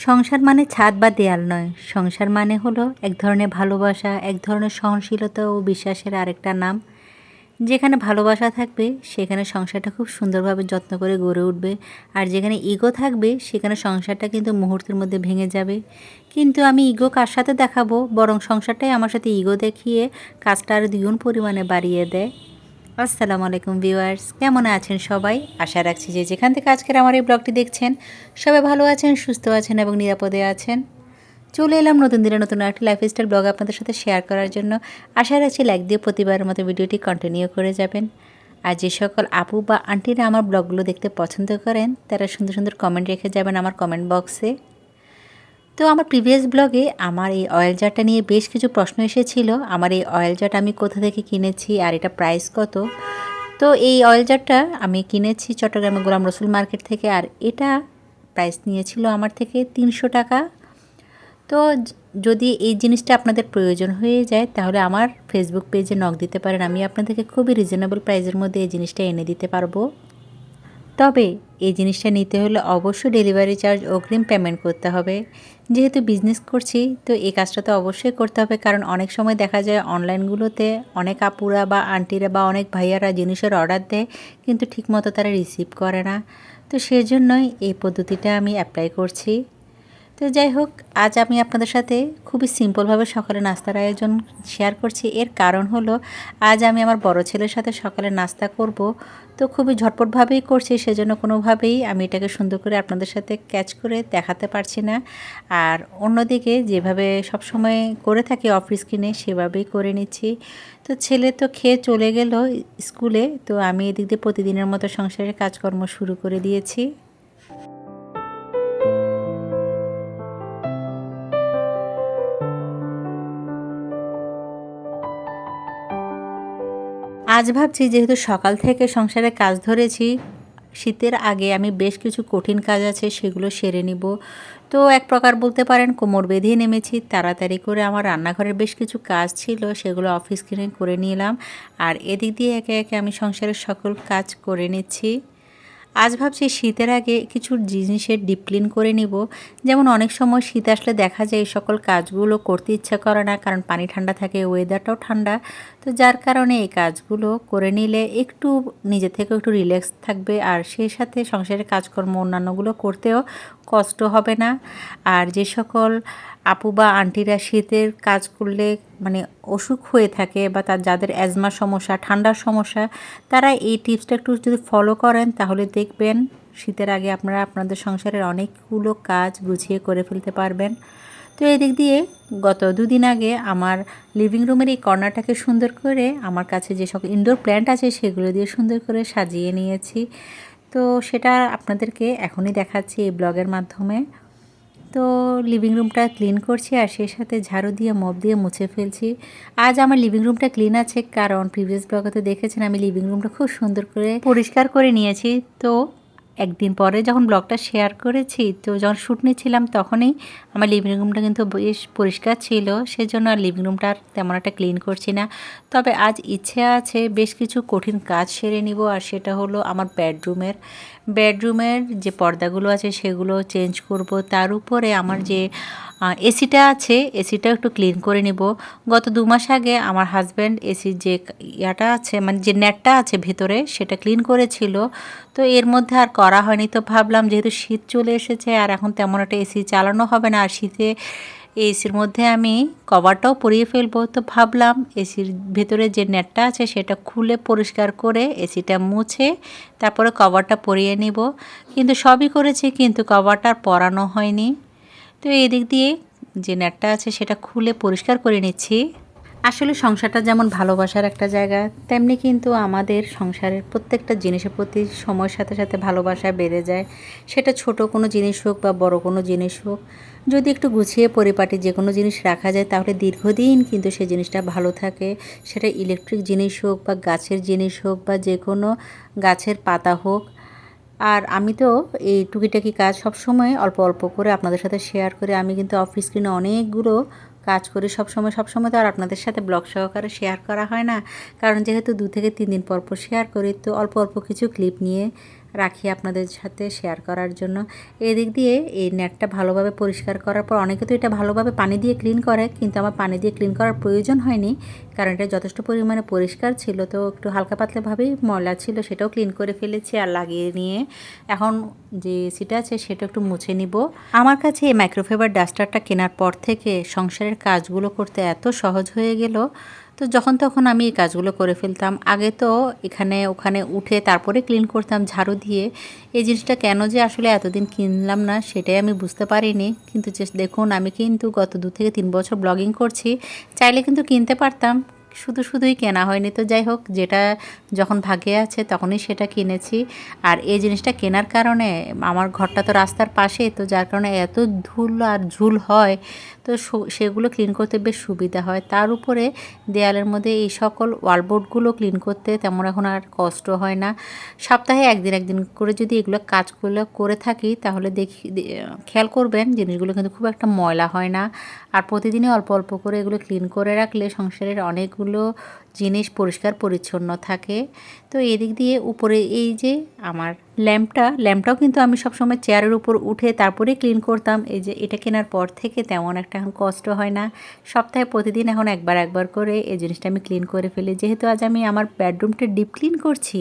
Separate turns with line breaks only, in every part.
সংসার মানে ছাদ বা দেয়াল নয়। সংসার মানে হলো এক ধরনের ভালোবাসা, এক ধরনের সহনশীলতা ও বিশ্বাসের আরেকটা নাম। যেখানে ভালোবাসা থাকবে, সেখানে সংসারটা খুব সুন্দরভাবে যত্ন করে গড়ে উঠবে। আর যেখানে ইগো থাকবে, সেখানে সংসারটা কিন্তু মুহূর্তের মধ্যে ভেঙে যাবে। কিন্তু আমি ইগো কার সাথে দেখাবো? বরং সংসারটাই আমার সাথে ইগো দেখিয়ে কাজটা আরও দ্বিগুণ পরিমাণে বাড়িয়ে দেয়। আসসালামু আলাইকুম ভিউয়ার্স, কেমন আছেন সবাই? আশা রাখছি যে যেখান থেকে আজকের আমার এই ব্লগটি দেখছেন, সবাই ভালো আছেন, সুস্থ আছেন এবং নিরাপদে আছেন। চলে এলাম নতুন দিনে নতুন একটি লাইফস্টাইল ব্লগ আপনাদের সাথে শেয়ার করার জন্য। আশা রাখছি লাইক দিয়ে প্রতিবারের মতো ভিডিওটি কন্টিনিউ করে যাবেন। আর যে সকল আপু বা আন্টিরা আমার ব্লগগুলো দেখতে পছন্দ করেন, তারা সুন্দর সুন্দর কমেন্ট রেখে যাবেন আমার কমেন্ট বক্সে তো আমার প্রিভিয়াস ব্লগে আমার এই অয়েল জারটা নিয়ে বেশ কিছু প্রশ্ন এসেছিল। আমার এই অয়েল জারটা আমি কোথা থেকে কিনেছি আর এটা প্রাইস কত? তো এই অয়েল জারটা আমি কিনেছি চট্টগ্রামে গোলাম রসুল মার্কেট থেকে আর এটা প্রাইস নিয়েছিল আমার থেকে তিনশো টাকা। তো যদি এই জিনিসটা আপনাদের প্রয়োজন হয়ে যায়, তাহলে আমার ফেসবুক পেজে নক দিতে পারেন। আমি আপনাদেরকে খুবই রিজনেবল প্রাইসের মধ্যে এই জিনিসটা এনে দিতে পারব। তবে এই জিনিসটা নিতে হলে অবশ্যই ডেলিভারি চার্জ অগ্রিম পেমেন্ট করতে হবে। যেহেতু বিজনেস করছি, তো এই কাজটা তো অবশ্যই করতে হবে, কারণ অনেক সময় দেখা যায় অনলাইনগুলোতে অনেক আপুরা বা আন্টিরা বা অনেক ভাইয়ারা জিনিসের অর্ডার দেয়, কিন্তু ঠিকমতো তারা রিসিভ করে না। তো সেজন্যই এই পদ্ধতিটা আমি অ্যাপ্লাই করছি। তো যাই হোক, আজ আমি আপনাদের সাথে খুবই সিম্পলভাবে সকালে নাস্তার আয়োজন শেয়ার করছি। এর কারণ হলো, আজ আমি আমার বড় ছেলের সাথে সকালে নাস্তা করব। তো খুবই ঝটপটভাবেই করছি, সেজন্য কোনোভাবেই আমি এটাকে সুন্দর করে আপনাদের সাথে ক্যাচ করে দেখাতে পারছি না। আর অন্যদিকে, যেভাবে সবসময় করে থাকি অফিস কিনে সেভাবেই করে নিচ্ছি। তো ছেলে তো খেয়ে চলে গেল স্কুলে, তো আমি এদিক দিয়ে প্রতিদিনের মতো সংসারের কাজকর্ম শুরু করে দিয়েছি। আজ ভাবছি, যেহেতু সকাল থেকে সংসারে কাজ ধরেছি, শীতের আগে আমি বেশ কিছু কঠিন কাজ আছে, সেগুলো সেরে নিব। তো এক প্রকার বলতে পারেন, কোমর বেঁধে নেমেছি। তাড়াতাড়ি করে আমার রান্নাঘরের বেশ কিছু কাজ ছিল, সেগুলো অফিস কিনে করে নিলাম। আর এদিক দিয়ে একে একে আমি সংসারের সকল কাজ করে নিচ্ছি। আজ ভাবছি, শীতের আগে কিছু জিনিসের ডিপ ক্লিন করে নিব। যেমন অনেক সময় শীত আসলে দেখা যায়, এই সকল কাজগুলো করতে ইচ্ছা করে না, কারণ পানি ঠান্ডা থাকে ওয়েদারটাও ঠান্ডা। তো যার কারণে এই কাজগুলো করে নিলে একটু নিজে থেকে একটু রিল্যাক্স থাকবে, আর সেই সাথে সংসারের কাজকর্ম অন্যান্যগুলো করতেও কষ্ট হবে না। আর যে সকল আপু বা আন্টিরা শীতের কাজ করলে মানে অসুখ হয়ে থাকে বা তার যাদের অ্যাজমার সমস্যা, ঠান্ডার সমস্যা, তারা এই টিপসটা একটু যদি ফলো করেন, তাহলে দেখবেন শীতের আগে আপনারা আপনাদের সংসারের অনেকগুলো কাজ গুছিয়ে করে ফেলতে পারবেন। তো এদিক দিয়ে গত দুদিন আগে আমার লিভিং রুমের এই কর্নারটাকে সুন্দর করে আমার কাছে যে সব ইনডোর প্ল্যান্ট আছে সেগুলো দিয়ে সুন্দর করে সাজিয়ে নিয়েছি। তো সেটা আপনাদেরকে এখনই দেখাচ্ছি এই ব্লগের মাধ্যমে। তো লিভিং রুমটা ক্লিন করছি আর সেই সাথে ঝাড়ু দিয়ে, মপ দিয়ে মুছে ফেলছি। আজ আমার লিভিং রুমটা ক্লিন আছে, কারণ প্রিভিয়াস ব্লগে তো দেখেছেন আমি লিভিং রুমটা খুব সুন্দর করে পরিষ্কার করে নিয়েছি। তো একদিন পরে যখন ব্লগটা শেয়ার করেছি, তো যখন শ্যুট নিয়েছিলাম তখনই আমার লিভিং রুমটা কিন্তু বেশ পরিষ্কার ছিল। সেজন্য আর লিভিং রুমটা আর তেমন একটা ক্লিন করছি না। তবে আজ ইচ্ছে আছে বেশ কিছু কঠিন কাজ সেরে নিব, আর সেটা হলো আমার বেডরুমের বেডরুমের যে পর্দাগুলো আছে সেগুলো চেঞ্জ করব। তার উপরে আমার যে এসিটা আছে এসিটা একটু ক্লিন করে নিব। গত দু মাস আগে আমার হাজব্যান্ড এসির যে ইয়াটা আছে মানে যে নেটটা আছে ভেতরে, সেটা ক্লিন করেছিল। তো এর মধ্যে আর করা হয়নি। তো ভাবলাম যেহেতু শীত চলে এসেছে, আর এখন তেমন একটা এসি চালানো হবে না, আর শীতে এসির মধ্যে আমি কভারটাও পরিয়ে ফেলব। তো ভাবলাম এসির ভেতরে যে নেটটা আছে, সেটা খুলে পরিষ্কার করে এসিটা মুছে তারপরে কভারটা পরিয়ে নিব। কিন্তু সবই করেছি, কিন্তু কভারটা পরানো হয়নি। তো এই দিক দিয়ে যে নেটটা আছে সেটা খুলে পরিষ্কার করে নিচ্ছি। আসলে সংসারটা যেমন ভালোবাসার একটা জায়গা, তেমনি কিন্তু আমাদের সংসারের প্রত্যেকটা জিনিসের প্রতি সময়ের সাথে সাথে ভালোবাসা বেড়ে যায়। সেটা ছোট কোনো জিনিস হোক বা বড় কোনো জিনিস হোক, যদি একটু গুছিয়ে পরিপাটি যে কোনো জিনিস রাখা যায়, তাহলে দীর্ঘদিন কিন্তু সেই জিনিসটা ভালো থাকে। সেটা ইলেকট্রিক জিনিস হোক বা গাছের জিনিস হোক বা যে কোনো গাছের পাতা হোক আর আমি তো এই টুকিটাকি কাজ সবসময় অল্প অল্প করে আপনাদের সাথে শেয়ার করে। আমি কিন্তু অফিস স্ক্রিনে অনেকগুলো কাজ করি। সবসময় সবসময় তো আর আপনাদের সাথে ব্লগ সহকারে শেয়ার করা হয় না। কারণ যেহেতু দু থেকে তিন দিন পর পর শেয়ার করি, তো অল্প অল্প কিছু ক্লিপ নিয়ে রাখি আপনাদের সাথে শেয়ার করার জন্য। এদিক দিয়ে এই নেটটা ভালোভাবে পরিষ্কার করার পর অনেকে তো এটা ভালোভাবে পানি দিয়ে ক্লিন করে, কিন্তু আমার পানি দিয়ে ক্লিন করার প্রয়োজন হয়নি, কারণ এটা যথেষ্ট পরিমাণে পরিষ্কার ছিল, তো একটু হালকা পাতলাভাবেই ময়লা ছিল, সেটাও ক্লিন করে ফেলেছি আর লাগিয়ে নিয়ে। এখন যে সিটা আছে, সেটা একটু মুছে নিব। আমার কাছে এই মাইক্রোফাইবার ডাস্টারটা কেনার পর থেকে সংসারের কাজগুলো করতে এত সহজ হয়ে গেল তো যখন তখন আমি এই কাজগুলো করে ফেলতাম। আগে তো এখানে, ওখানে উঠে তারপরে ক্লিন করতাম, ঝাড়ু দিয়ে। এই জিনিসটা কেন যে আসলে এতদিন কিনলাম না সেটাই আমি বুঝতে পারিনি। কিন্তু দেখুন, আমি কিন্তু গত দু থেকে তিন বছর ব্লগিং করছি। চাইলে কিন্তু কিনতে পারতাম। শুধু শুধুই কেনা হয়নি তো যাই হোক, যেটা যখন ভাগে আছে তখনই সেটা কিনেছি। আর এই জিনিসটা কেনার কারণে, আমার ঘরটা তো রাস্তার পাশে তো যার কারণে এত ধুল আর ঝুল হয়। তো সেগুলো ক্লিন করতে বেশ সুবিধা হয়। তার উপরে দেয়ালের মধ্যে এই সকল ওয়ালবোর্ডগুলো ক্লিন করতে তেমন এখন আর কষ্ট হয় না। সপ্তাহে একদিন একদিন করে যদি এগুলো কাজগুলো করে থাকি, তাহলে দেখি খেয়াল করবেন জিনিসগুলো কিন্তু খুব একটা ময়লা হয় না। আর প্রতিদিনই অল্প অল্প করে এগুলো ক্লিন করে রাখলে সংসারের অনেকগুলো জিনিস পরিষ্কার পরিচ্ছন্ন থাকে। তো এদিক দিয়ে উপরে এই যে আমার ল্যাম্পটা, ল্যাম্পটাও কিন্তু আমি সবসময় চেয়ারের উপর উঠে তারপরে ক্লিন করতাম। এই যে এটা কেনার পর থেকে তেমন একটা এখন কষ্ট হয় না। সপ্তাহে প্রতিদিন এখন একবার একবার করে এই জিনিসটা আমি ক্লিন করে ফেলি। যেহেতু আজ আমি আমার বেডরুমটা ডিপ ক্লিন করছি,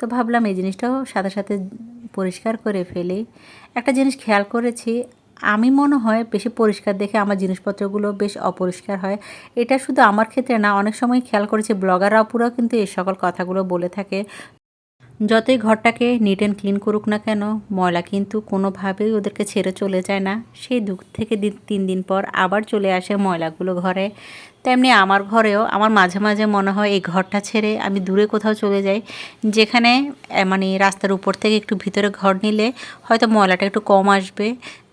তো ভাবলাম এই জিনিসটাও সাথে সাথে পরিষ্কার করে ফেলি। একটা জিনিস খেয়াল করেছি, আমি মনে হয় বেশি পরিষ্কার দেখে আমার জিনিসপত্রগুলো বেশ অপরিষ্কার হয়। এটা শুধু আমার ক্ষেত্রে না, অনেক সময় খেয়াল করেছি ব্লগাররা পুরো কিন্তু এই সকল কথাগুলো বলে থাকে। যতই ঘরটাকে নিট অ্যান্ড ক্লিন করুক না কেন, ময়লা কিন্তু কোনোভাবেই ওদেরকে ছেড়ে চলে যায় না। সেই দু থেকে তিন দিন পর আবার চলে আসে ময়লাগুলো ঘরে। তেমনি আমার ঘরেও, আমার মাঝে মাঝে মনে হয় এই ঘরটা ছেড়ে আমি দূরে কোথাও চলে যাই। যেখানে মানে রাস্তার উপর থেকে একটু ভিতরে ঘর নিলে হয়তো ময়লাটা একটু কম আসবে।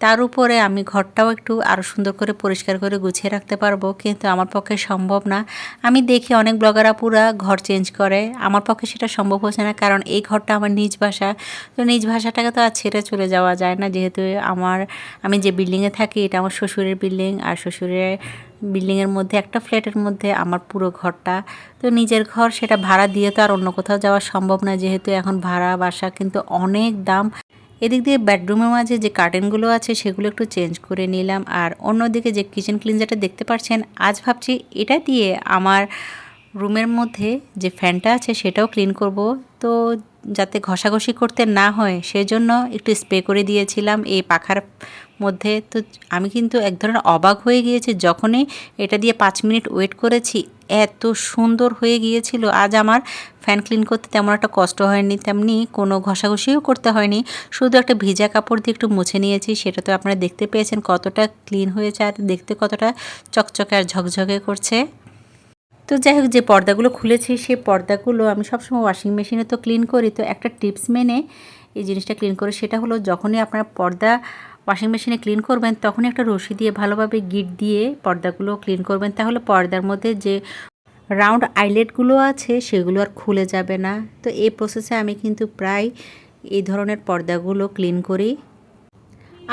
তার উপরে আমি ঘরটাও একটু আরও সুন্দর করে পরিষ্কার করে গুছিয়ে রাখতে পারব, কিন্তু আমার পক্ষে সম্ভব না। আমি দেখি অনেক ব্লগাররা পুরা ঘর চেঞ্জ করে। আমার পক্ষে সেটা সম্ভব হচ্ছে না, কারণ এই ঘরটা আমার নিজ ভাষা তো নিজ ভাষাটাকে তো আর ছেড়ে চলে যাওয়া যায় না, যেহেতু আমার, আমি যে বিল্ডিংয়ে থাকি এটা আমার শ্বশুরের বিল্ডিং, আর শ্বশুরের বিল্ডিংয়ের মধ্যে একটা ফ্ল্যাটের মধ্যে আমার পুরো ঘরটা। তো নিজের ঘর সেটা ভাড়া দিয়ে তো আর অন্য কোথাও যাওয়া সম্ভব না, যেহেতু এখন ভাড়া বাসা কিন্তু অনেক দাম। এদিক দিয়ে বেডরুমের মাঝে যে কার্টেনগুলো আছে, সেগুলো একটু চেঞ্জ করে নিলাম। আর অন্যদিকে যে কিচেন ক্লিনজারটা দেখতে পাচ্ছেন আজ ভাবছি এটা দিয়ে আমার রুমের মধ্যে যে ফ্যানটা আছে, সেটাও ক্লিন করব। তো যাতে ঘষাঘষি করতে না হয়, সেজন্য একটু স্প্রে করে দিয়েছিলাম এই পাখার মধ্যে। তো আমি কিন্তু এক ধরনের অবাক হয়ে গিয়েছি, যখনই এটা দিয়ে পাঁচ মিনিট ওয়েট করেছি এত সুন্দর হয়ে গিয়েছিল। আজ আমার ফ্যান ক্লিন করতে তেমন একটা কষ্ট হয়নি, তেমনি কোনো ঘষাঘষিও করতে হয়নি। শুধু একটা ভিজা কাপড় দিয়ে একটু মুছে নিয়েছি, সেটা তো আপনারা দেখতে পেয়েছেন কতটা ক্লিন হয়েছে আর দেখতে কতটা চকচকে আর ঝকঝকে করছে। তো যাই হোক, যে পর্দাগুলো খুলেছি, সেই পর্দাগুলো আমি সবসময় ওয়াশিং মেশিনে তো ক্লিন করি। তো একটা টিপস মেনে এই জিনিসটা ক্লিন করে সেটা হলো, যখনই আপনারা পর্দা ওয়াশিং মেশিনে ক্লিন করবেন, তখনই একটা রশি দিয়ে ভালোভাবে গিট দিয়ে পর্দাগুলো ক্লিন করবেন। তাহলে পর্দার মধ্যে যে রাউন্ড আইলেটগুলো আছে, সেগুলো আর খুলে যাবে না। তো এই প্রসেসে আমি কিন্তু প্রায় এই ধরনের পর্দাগুলো ক্লিন করি।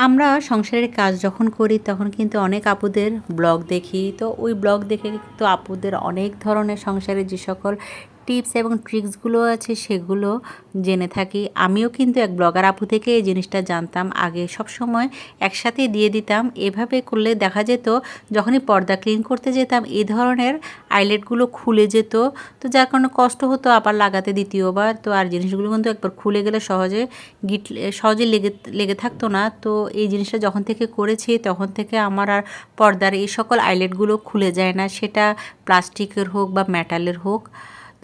আমরা সংসারের কাজ যখন করি, তখন কিন্তু অনেক আপুদের ব্লগ দেখি। তো ওই ব্লগ দেখে কিন্তু আপুদের অনেক ধরনের সংসারের যে সকল টিপস এবং ট্রিক্সগুলো আছে সেগুলো জেনে থাকি। আমিও কিন্তু এক ব্লগার আপু থেকে এই জিনিসটা জানতাম। আগে সব সময় একসাথে দিয়ে দিতাম। এভাবে করলে দেখা যেত, যখনই পর্দা ক্লিন করতে যেতাম এই ধরনের আইলেটগুলো খুলে যেত। তো যার কারণে কষ্ট হতো আবার লাগাতে দ্বিতীয়বার। তো আর জিনিসগুলো কিন্তু একবার খুলে গেলে সহজে গিট সহজে লেগে লেগে থাকতো না। তো এই জিনিসটা যখন থেকে করেছি, তখন থেকে আমার আর পর্দার এই সকল আইলেটগুলো খুলে যায় না। সেটা প্লাস্টিকের হোক বা মেটালের হোক।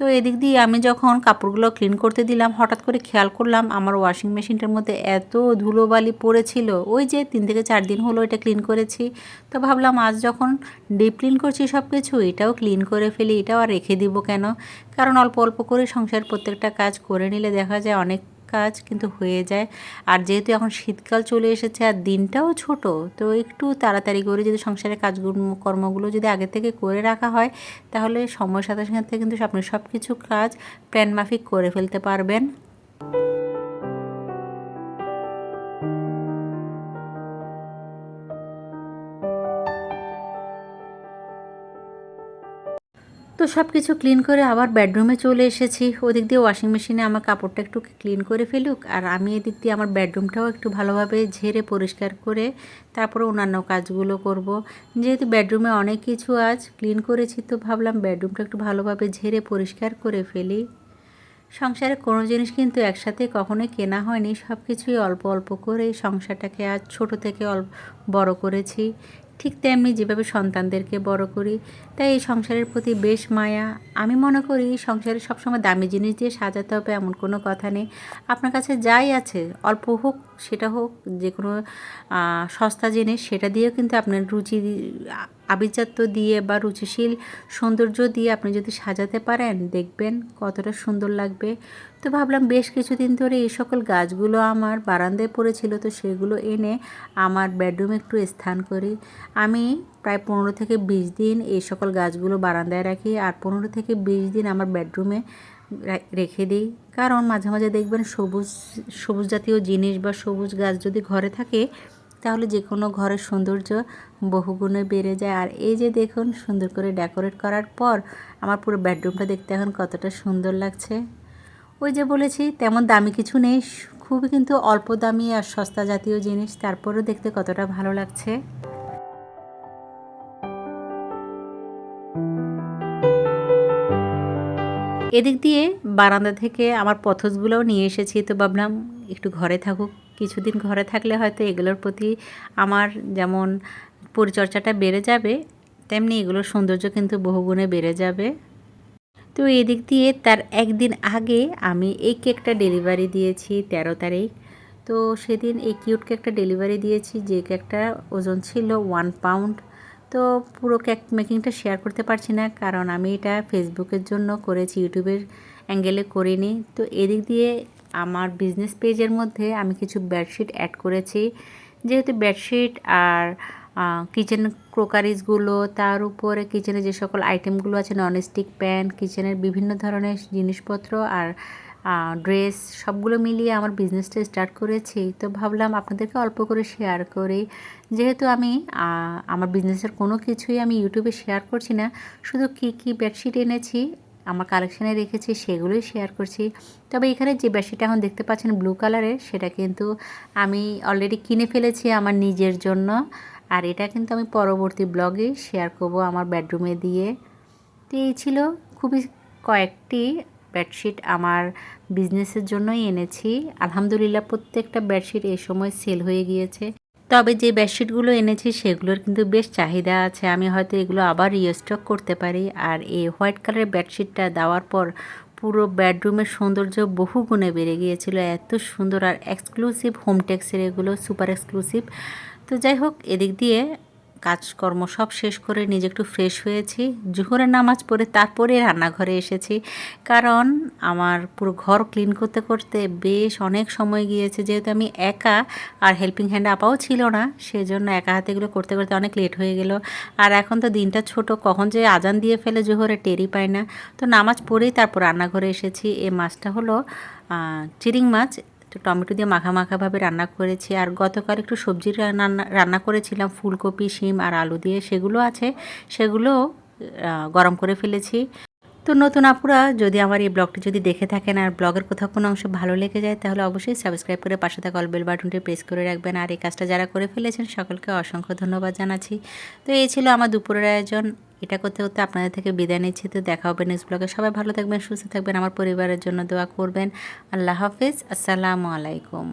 তো এদিক দিয়ে আমি যখন কাপড়গুলো ক্লিন করতে দিলাম, হঠাৎ করে খেয়াল করলাম আমার ওয়াশিং মেশিনটার মধ্যে এত ধুলোবালি পড়েছিল। ওই যে তিন থেকে চার দিন হলো এটা ক্লিন করেছি। তো ভাবলাম আজ যখন ডিপ ক্লিন করছি সব কিছু এটাও ক্লিন করে ফেলি, এটাও আর রেখে দিব কেন? কারণ অল্প অল্প করে সংসার প্রত্যেকটা কাজ করে নিলে দেখা যায় অনেক কাজ কিন্তু হয়ে যায়। আর যেহেতু এখন শীতকাল চলে এসেছে আর দিনটাও ছোট, তো একটু তাড়াতাড়ি করে যদি সংসারের কাজ কর্মগুলো যদি আগে থেকে করে রাখা হয়, তাহলে সময়ের সাথে সাথে কিন্তু আপনি সব কিছু কাজ প্ল্যান মাফিক করে ফেলতে পারবেন। তো সব কিছু ক্লিন করে আবার বেডরুমে চলে এসেছি। ওদিক দিয়ে ওয়াশিং মেশিনে আমার কাপড়টা একটু ক্লিন করে ফেলুক আর আমি এদিক দিয়ে আমার বেডরুমটাও একটু ভালোভাবে ঝেড়ে পরিষ্কার করে তারপরে অন্যান্য কাজগুলো করব। যেহেতু বেডরুমে অনেক কিছু আজ ক্লিন করেছি তো ভাবলাম বেডরুমটা একটু ভালোভাবে ঝেড়ে পরিষ্কার করে ফেলি। সংসারে কোনো জিনিস কিন্তু একসাথে কখনোই কেনা হয়নি। সব কিছুই অল্প অল্প করে সংসারটাকে আজ ছোট থেকে অল্প বড় করেছি। ঠিক তেমনি যেভাবে সন্তানদেরকে বড় করি, তাই এই সংসারের প্রতি বেশ মায়া। আমি মনে করি সংসারে সবসময় দামি জিনিস দিয়ে সাজাতে হবে, এমন কোনো কথা নেই। আপনার কাছে যাই আছে, অল্প হোক, সেটা হোক যে কোনো সস্তা জিনিস, সেটা দিয়েও কিন্তু আপনার রুচি আভিজাত্য দিয়ে বা রুচিশীল সৌন্দর্য দিয়ে আপনি যদি সাজাতে পারেন, দেখবেন কতটা সুন্দর লাগবে। তো ভাবলাম বেশ কিছুদিন ধরে এই সকল গাছগুলো আমার বারান্দায় পড়েছিল, তো সেগুলো এনে আমার বেডরুমে একটু স্থান করি। আমি প্রায় পনেরো থেকে বিশ দিন এই সকল গাছগুলো বারান্দায় রাখি আর পনেরো থেকে বিশ দিন আমার বেডরুমে রেখে দিই। কারণ মাঝে মাঝে দেখবেন সবুজ সবুজ জাতীয় জিনিস বা সবুজ গাছ যদি ঘরে থাকে তাহলে যে কোনো ঘরের সৌন্দর্য বহুগুণে বেড়ে যায়। আর এই যে দেখুন, সুন্দর করে ডেকোরেট করার পর আমার পুরো বেডরুমটা দেখতে এখন কতটা সুন্দর লাগছে। ওই যে বলেছি, তেমন দামি কিছু নেই, খুবই কিন্তু অল্প দামি আর সস্তা জাতীয় জিনিস, তারপরেও দেখতে কতটা ভালো লাগছে। এদিক দিয়ে বারান্দা থেকে আমার পথসগুলোও নিয়ে এসেছি। তো ভাবলাম একটু ঘরে থাকুক। কিছুদিন ঘরে থাকলে হয়তো এগুলোর প্রতি আমার যেমন পরিচর্যাটা বেড়ে যাবে, তেমনি এগুলোর সৌন্দর্য কিন্তু বহুগুণে বেড়ে যাবে। তো এদিক দিয়ে তার একদিন আগে আমি এই কেকটা ডেলিভারি দিয়েছি তেরো তারিখ। তো সেদিন এই কিউট কেকটা ডেলিভারি দিয়েছি, যে কেকটা ওজন ছিল ওয়ান পাউন্ড। তো পুরো কেক মেকিংটা শেয়ার করতে পারছি না, কারণ আমি এটা ফেসবুকের জন্য করেছি, ইউটিউবের অ্যাঙ্গেলে করিনি। তো এদিক দিয়ে আমার বিজনেস পেজের মধ্যে আমি কিছু বেডশিট অ্যাড করেছি। যেহেতু বেডশিট আর কিচেন ক্রোকারিজগুলো তার উপরে কিচেনে যে সকল আইটেমগুলো আছে ননস্টিক প্যান কিচেনের বিভিন্ন ধরনের জিনিসপত্র আর ড্রেস সবগুলো মিলিয়ে আমার বিজনেসটা স্টার্ট করেছি। তো ভাবলাম আপনাদেরকে অল্প করে শেয়ার করি। যেহেতু আমি আমার বিজনেসের কোনো কিছুই আমি ইউটিউবে শেয়ার করছি না, শুধু কী কী বেডশিট এনেছি আমার কালেকশানে রেখেছি, সেগুলোই শেয়ার করছি। তবে এখানে যে বেডশিটটা এখন দেখতে পাচ্ছেন ব্লু কালারের সেটা কিন্তু আমি অলরেডি কিনে ফেলেছি আমার নিজের জন্য। আর এটা কিন্তু আমি পরবর্তী ব্লগে শেয়ার করব আমার বেডরুমে দিয়ে। তো এই ছিল খুবই কয়েকটি বেডশিট আমার বিজনেসের জন্যই এনেছি। আলহামদুলিল্লাহ প্রত্যেকটা বেডশিট এই সময় সেল হয়ে গিয়েছে। তবে যে বেডশিটগুলো এনেছি সেগুলোর কিন্তু বেশ চাহিদা আছে। আমি হয়তো এগুলো আবার রিস্টক করতে পারি। আর এই হোয়াইট কালারের বেডশিটটা দেওয়ার পর পুরো বেডরুমের সৌন্দর্য বহু গুণে বেড়ে গিয়েছিল। এত সুন্দর আর এক্সক্লুসিভ হোমটেক্সের এগুলো সুপার এক্সক্লুসিভ তো যাই হোক, এদিক দিয়ে কাজকর্ম সব শেষ করে নিজে একটু ফ্রেশ হয়েছি। জুহরের নামাজ পড়ে তারপরে রান্নাঘরে এসেছি। কারণ আমার পুরো ঘর ক্লিন করতে করতে বেশ অনেক সময় গিয়েছে। যেহেতু আমি একা আর হেল্পিং হ্যান্ড আপাও ছিল না, সেজন্য একা হাতে এগুলো করতে করতে অনেক লেট হয়ে গেল। আর এখন তো দিনটা ছোট, কখন যে আজান দিয়ে ফেলে জোহরে টেরি পায় না। তো নামাজ পড়েই তারপর রান্নাঘরে এসেছি। এ মাছটা হলো চিরিং মাছ। একটু টমেটো দিয়ে মাখা মাখাভাবে রান্না করেছি। আর গতকাল একটু সবজির রান্না রান্না করেছিলাম, ফুলকপি, শিম আর আলু দিয়ে। সেগুলো আছে, সেগুলো গরম করে ফেলেছি। তো নতুন আপুরা, যদি আমার এই ব্লগটি যদি দেখে থাকেন আর ব্লগের কোথাও কোনো অংশ ভালো লেগে যায়, তাহলে অবশ্যই সাবস্ক্রাইব করে পাশে থাকা বেল বাটনটি প্রেস করে রাখবেন। আর এই কাজটা যারা করে ফেলেছেন, সকলকে অসংখ্য ধন্যবাদ জানাচ্ছি। তো এই ছিল আমার দুপুরের আয়োজন। এটা করতে করতে আপনাদের থেকে বিদায় নিচ্ছি। তো দেখা হবে নেক্সট ব্লগে সবাই ভালো থাকবেন, সুস্থ থাকবেন। আমার পরিবারের জন্য দোয়া করবেন। আল্লাহ হাফিজ। আসসালামু আলাইকুম।